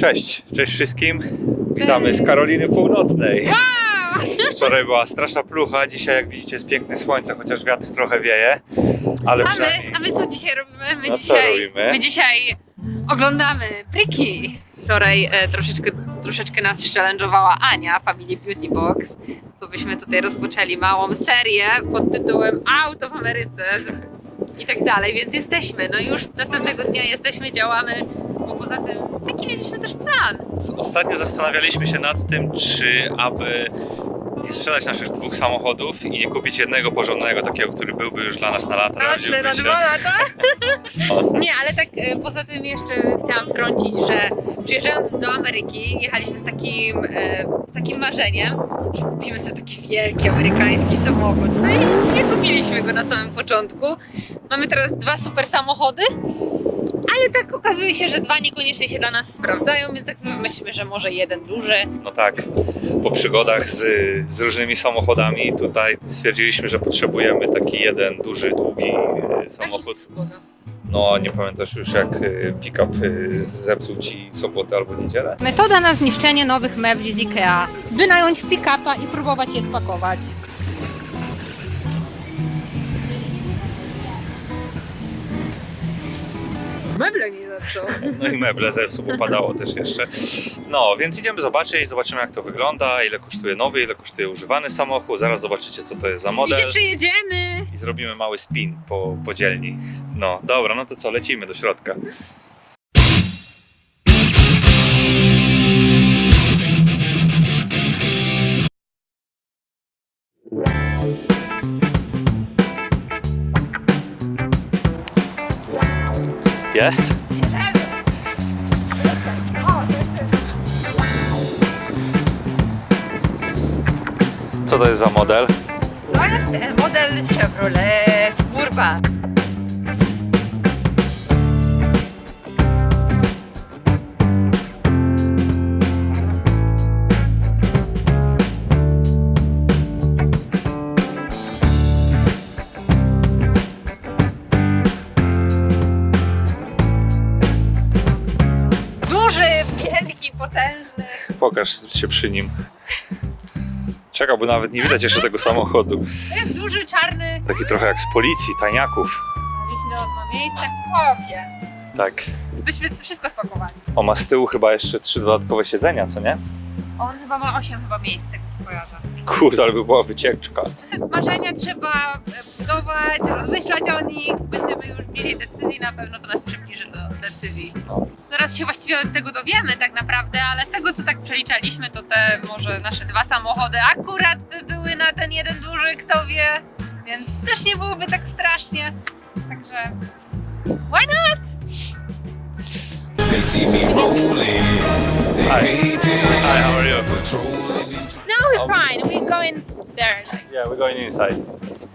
Cześć, cześć wszystkim. Witamy z Karoliny Północnej. Wczoraj była straszna plucha, dzisiaj jak widzicie jest piękne słońce, chociaż wiatr trochę wieje, ale A my, przynajmniej... a my co dzisiaj robimy? My, No co dzisiaj, robimy? my dzisiaj oglądamy Pryki. Wczoraj e, troszeczkę, troszeczkę nas challenge'owała Ania, Family Beauty Box. To byśmy tutaj rozpoczęli małą serię pod tytułem Auto w Ameryce i tak dalej, więc jesteśmy. No już następnego dnia jesteśmy, działamy, poza tym taki mieliśmy też plan. Ostatnio zastanawialiśmy się nad tym, czy aby nie sprzedać naszych dwóch samochodów i nie kupić jednego porządnego, takiego, który byłby już dla nas na lata. narodziłby się. lata. Nie, ale tak e, poza tym jeszcze chciałam wtrącić, że przyjeżdżając do Ameryki jechaliśmy z takim, e, z takim marzeniem, że kupimy sobie taki wielki amerykański samochód. No i nie kupiliśmy go na samym początku. Mamy teraz dwa super samochody, ale tak okazuje się, że dwa niekoniecznie się dla nas sprawdzają, więc tak sobie myślimy, że może jeden duży. No tak, po przygodach z, z różnymi samochodami tutaj stwierdziliśmy, że potrzebujemy taki jeden duży, długi e, samochód. No, nie pamiętasz już jak e, pick-up e, zepsuł ci sobotę albo niedzielę? Metoda na zniszczenie nowych mebli z IKEA. Wynająć pick-upa i próbować je spakować. Meble nie za co. No i meble zepsuł, bo padało też jeszcze. No, więc idziemy zobaczyć, zobaczymy jak to wygląda, ile kosztuje nowy, ile kosztuje używany samochód. Zaraz zobaczycie co to jest za I się model przejedziemy. i zrobimy mały spin po, po dzielni. No, dobra, no to co, lecimy do środka. Jest? Co to jest za model? To jest e, model Chevrolet Suburban. Pokaż się przy nim. Czekał, bo nawet nie widać jeszcze tego samochodu. To jest duży, czarny. Taki trochę jak z policji, tajniaków. Wiśno ma miejsce w chłopie. Tak. Byśmy wszystko spakowali. O, ma z tyłu chyba jeszcze trzy dodatkowe siedzenia, co nie? On chyba ma 8 chyba miejsc, z tego co kojarzę. Kurde, ale by była wycieczka. Marzenia trzeba budować, rozmyślać o nich. Będziemy już mieli decyzji, na pewno to nas przybliży do decyzji. No. Zaraz się właściwie od tego dowiemy tak naprawdę, ale z tego co tak przeliczaliśmy, to te może nasze dwa samochody akurat by były na ten jeden duży, kto wie. Więc też nie byłoby tak strasznie. Także why not? They see me rolling. They Hi. hate it. Hi, how are you? Patrolling. No, we're fine. We're going there. Yeah, we're going inside.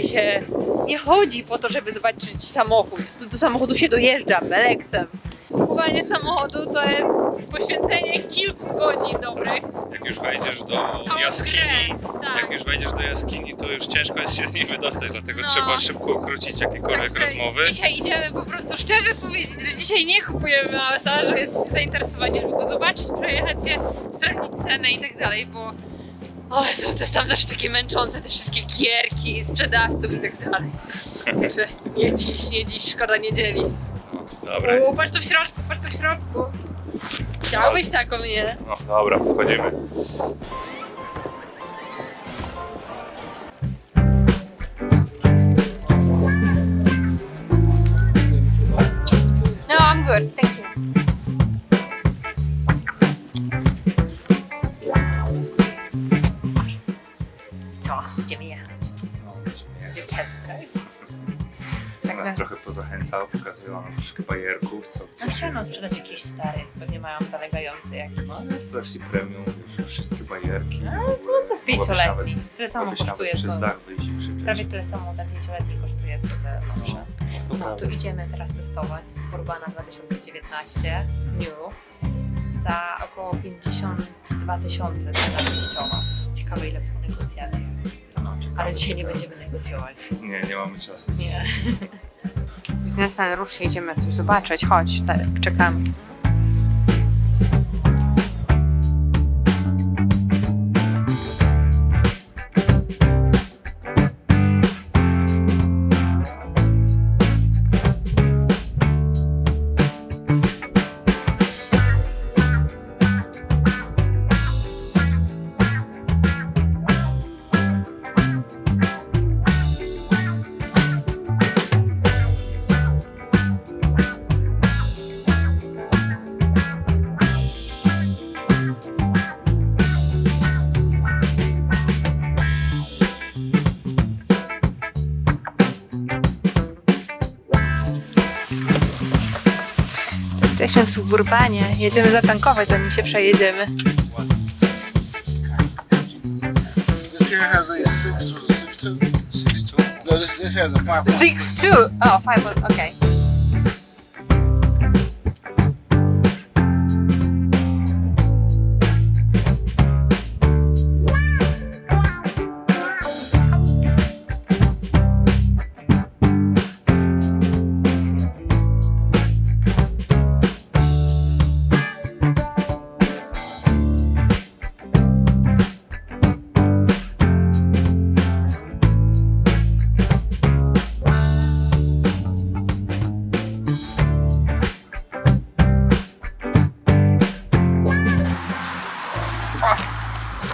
Sensie nie chodzi po to, żeby zobaczyć samochód. Do, do samochodu się dojeżdża Beleksem. Kupowanie samochodu to jest poświęcenie kilku godzin dobrych. Jak już wejdziesz do Całą jaskini, grę, tak. jak już wejdziesz do jaskini, to już ciężko jest się z niej wydostać, dlatego No. trzeba szybko ukrócić jakiekolwiek Także rozmowy. Dzisiaj idziemy po prostu szczerze powiedzieć, że dzisiaj nie kupujemy auta, że jest zainteresowanie, żeby go zobaczyć, przejechać się, sprawdzić cenę i tak dalej, bo o, są to jest tam zawsze takie męczące, te wszystkie gierki, sprzedawców i tak dalej. Także nie dziś, nie dziś, szkoda niedzieli. Dobra, O, patrz tu w środku, patrz tu w środku. Chciałbyś taką, nie? no dobra, wchodzimy. No, I'm good, thank you. Nam troszkę bajerków, co No chciano sprzedać jakiś stary, pewnie mają zalegający jakiś. No, ale w wersji premium już wszystkie bajerki. No to jest pięcioletni. Tyle samo nawet kosztuje przez co. dach wyjść i krzyczeć. Prawie tyle samo ten pięcioletni kosztuje co te nowsze. No prawda. tu idziemy teraz testować Suburbana 2019 New za około 52 tysiące cena wyjściowa. Ciekawe ile po negocjacjach. No, Ale dzisiaj nie będziemy negocjować. Nie, nie mamy czasu. Nie. Biznesmen, rusz się, idziemy coś zobaczyć, chodź, czekamy. Jesteśmy w suburbanie. Jedziemy zatankować, zanim się przejedziemy. This here has a six or a six two. Six two? No, this this has a five. point Six two. Oh, five. Okay.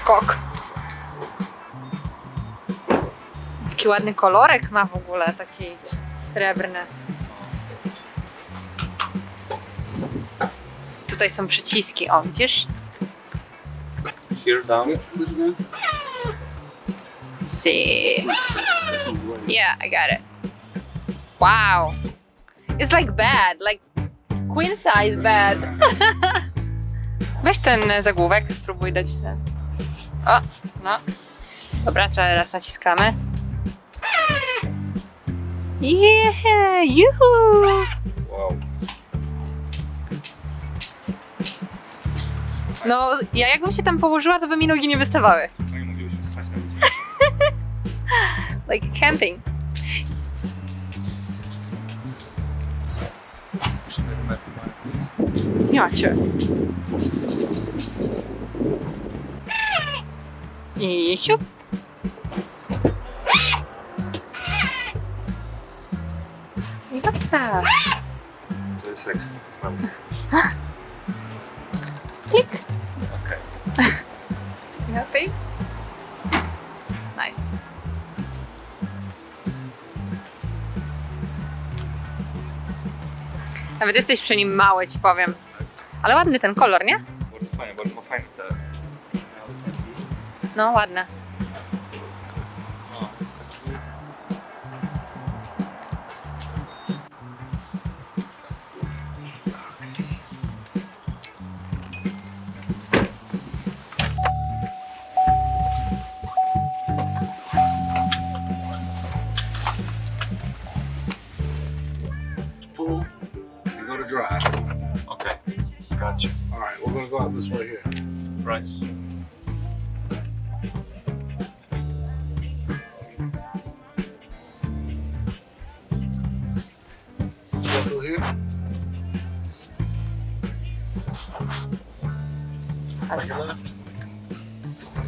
Skok. Taki ładny kolorek ma w ogóle, taki srebrny. Tutaj są przyciski, o widzisz? Here down. See. Yeah, I got it. Wow. It's like bad, like queen size bad. Weź ten zagłówek, spróbuj dać ten. O, no. Dobra, teraz naciskamy. Yeah, juhu! Wow. No, ja jakbym się tam położyła, to by mi nogi nie wystawały. No i moglibyśmy spać na wycieczce. Like camping. Z 4 metry ma Ja cię. I siup. I hopsa. To jest ekstra, prawda? Klik. Okej. Happy? Nice. Nawet jesteś przy nim mały, ci powiem. Ale ładny ten kolor, nie? Bardzo fajnie, bardzo fajnie te... No, ładne. No, jest taki... Pull. You go to drive. Okej, gotcha. All right, we're gonna go out this way here. Right.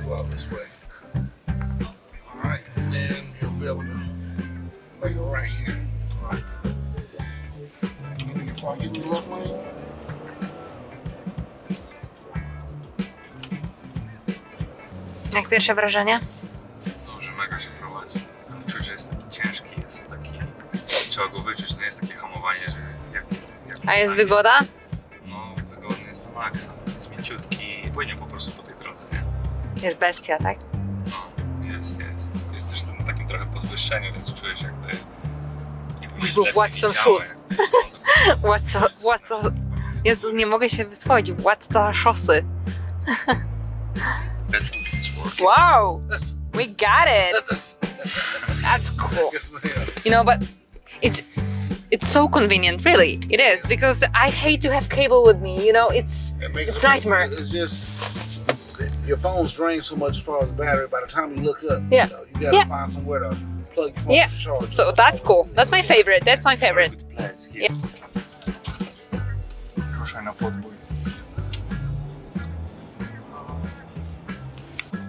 Go out this way. All right, and then you'll be able to make a right here. All right. Then before I get the left lane. Jak pierwsze wrażenie? Dobrze, mega się prowadzi. Ale czuć, że jest taki ciężki, jest taki... Trzeba go wyczuć, to nie jest takie hamowanie, że jak... jak A jest wygoda? No, wygodny jest na maksa. Jest mięciutki i płynie po prostu po tej drodze, nie? Jest bestia, tak? No, jest, jest. Jest też na takim trochę podwyższeniu, więc czujesz jakby... jakbyś Był władcą dokładnie. Władca, władca... Jezu, nie mogę się wysłowić. Władca szosy. Wow! We got it! that's, cool. You know, but it's it's so convenient, really. It is because I hate to have cable with me. You know, it's It makes It's nightmare. It's just your phone's drained so much as far as the battery. By the time you look up, Yeah. you, know, you gotta Yeah. find somewhere to plug your phone Yeah. to charge. so that's cool. That's my favorite. That's my favorite. Yeah. Ruszaj na.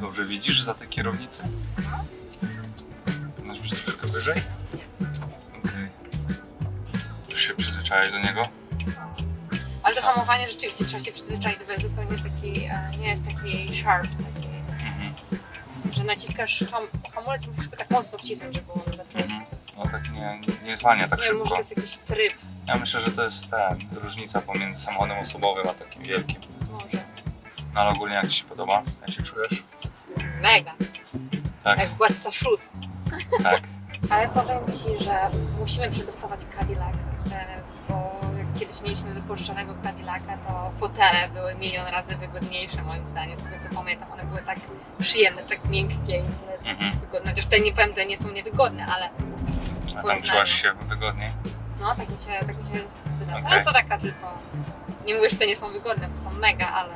Dobrze widzisz za te kierownice? Powinnaś być troszkę wyżej? Okej. Już się przyzwyczaiłeś do niego? Ale to hamowanie rzeczywiście trzeba się przyzwyczaić, bo jest zupełnie taki, e, nie jest taki sharp, taki, Mhm. że naciskasz ham, hamulec musisz go tak mocno wcisnąć, żeby on zaczął. Mhm. No tak nie, nie zwalnia tak Nie wiem, może to szybko. jest jakiś tryb, Ja myślę, że to jest ten, różnica pomiędzy samochodem osobowym a takim wielkim. może. No ale ogólnie jak Ci się podoba? Jak się czujesz? Mega, Tak, jak władca szus. tak. Ale powiem Ci, że musimy przetestować Cadillac, e, kiedyś mieliśmy wypożyczonego Cadillaca, to fotele były milion razy wygodniejsze moim zdaniem, z tego co pamiętam. One były tak przyjemne, tak miękkie i Mhm. wygodne. Chociaż te nie powiem, te nie są niewygodne, ale A tam czułaś się wygodniej? no tak mi się, tak mi się wydaje. Okej. Ale to taka tylko... Nie mówię, że te nie są wygodne, bo są mega, ale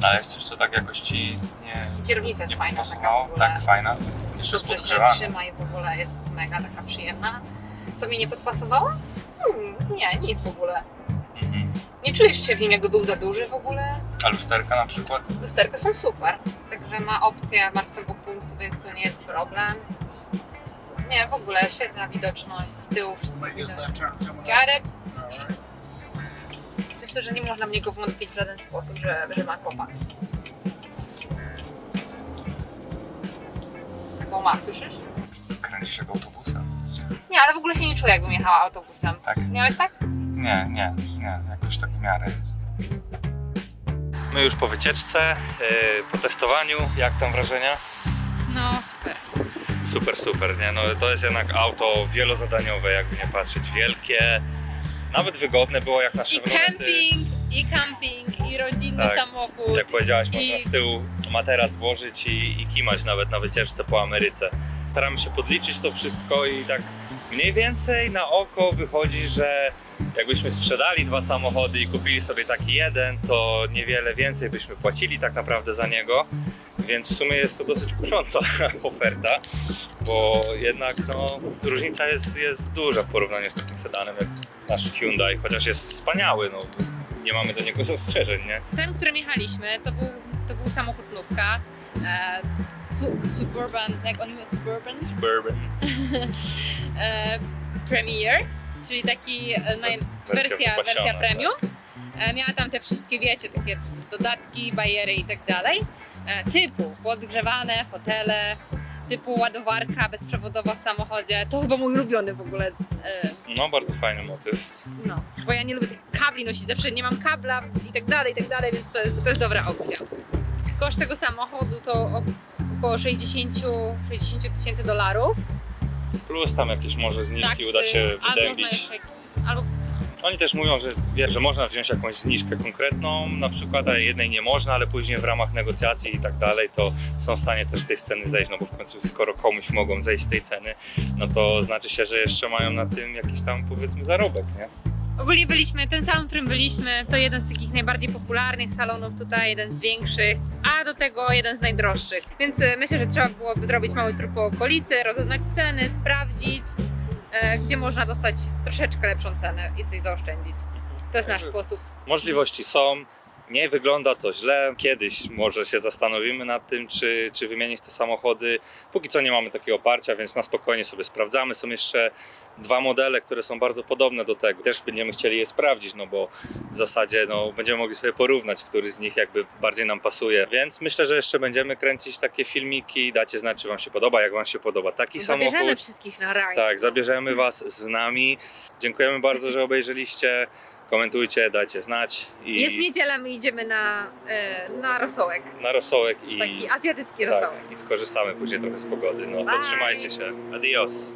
No, ale jest coś, co tak jakoś ci nie, kierownica jest nie fajna taka w pasowało? ogóle. Tak, fajna. Jeszcze Dobrze się trzyma i w ogóle jest mega taka przyjemna. Co mi nie podpasowało? Hmm, nie, nic w ogóle. Mhm. Nie czujesz się w nim jakby był za duży w ogóle. A lusterka na przykład? Lusterka są super, także ma opcję martwego punktu, więc to nie jest problem. Nie, w ogóle świetna widoczność, z tyłu wszystko his widać. Got it? All right. Myślę, że nie można w niego wątpić w żaden sposób, że, że ma kopa. Taką ma, słyszysz? Kręcisz jak autobusem? Nie, ale w ogóle się nie czuję, jakbym jechała autobusem. Tak? Miałeś tak? Nie, nie, nie, jakoś tak w miarę jest. My już po wycieczce, yy, po testowaniu, jak tam wrażenia? No super. Super, super, nie? No to jest jednak auto wielozadaniowe, jakby nie patrzeć, wielkie, nawet wygodne było jak na I camping, i camping, i rodzinny Tak. samochód. Jak powiedziałaś, można I- z tyłu materac włożyć i, i kimać nawet na wycieczce po Ameryce. Staramy się podliczyć to wszystko i tak mniej więcej na oko wychodzi, że jakbyśmy sprzedali dwa samochody i kupili sobie taki jeden, to niewiele więcej byśmy płacili tak naprawdę za niego. Więc w sumie jest to dosyć kusząca oferta, bo jednak no, różnica jest, jest duża w porównaniu z takim sedanem jak nasz Hyundai, chociaż jest wspaniały, no, nie mamy do niego zastrzeżeń, nie? Ten, którym jechaliśmy, to był, to był samochód nówka. E, su, suburban, jak on Suburban Suburban. e, Premier, czyli taki e, naj, Wersja wersja, wersja, wypasiona, premium. E, miała tam te wszystkie, wiecie, takie dodatki, bariery i tak dalej. E, typu podgrzewane fotele, typu ładowarka bezprzewodowa w samochodzie. To chyba mój ulubiony w ogóle. E, No, bardzo fajny motyw. no, bo ja nie lubię tych kabli nosić, zawsze nie mam kabla i tak dalej, i tak dalej, więc to jest, to jest dobra opcja. Koszt tego samochodu to około 60 60 tysięcy dolarów. Plus tam jakieś może zniżki Taksy, uda się wydębić. albo Oni też mówią, że, wie, że można wziąć jakąś zniżkę konkretną, na przykład, a jednej nie można, ale później w ramach negocjacji i tak dalej, to są w stanie też tej ceny zejść, no bo w końcu skoro komuś mogą zejść z tej ceny, no to znaczy się, że jeszcze mają na tym jakiś tam powiedzmy zarobek, nie? Ogólnie byliśmy, ten salon, w którym byliśmy, to jeden z takich najbardziej popularnych salonów tutaj, jeden z większych, a do tego jeden z najdroższych. Więc e, myślę, że trzeba byłoby zrobić mały trup po okolicy, rozeznać ceny, sprawdzić, e, gdzie można dostać troszeczkę lepszą cenę i coś zaoszczędzić. To jest nasz sposób. Możliwości są, nie wygląda to źle. Kiedyś może się zastanowimy nad tym, czy, czy wymienić te samochody. Póki co nie mamy takiego oparcia, więc na spokojnie sobie sprawdzamy. Są jeszcze dwa modele, które są bardzo podobne do tego. Też będziemy chcieli je sprawdzić, no bo w zasadzie no, będziemy mogli sobie porównać, który z nich jakby bardziej nam pasuje. Więc myślę, że jeszcze będziemy kręcić takie filmiki. Dacie znać, czy Wam się podoba, jak Wam się podoba taki Zabierzemy samochód. wszystkich na rajd. Tak, zabierzemy Was z nami. Dziękujemy bardzo, że obejrzeliście. Komentujcie, dajcie znać i Jest niedziela, my idziemy na, e, na rosołek. na rosołek i, Taki azjatycki rosołek. tak, i skorzystamy później trochę z pogody. No to Bye. trzymajcie się. Adios.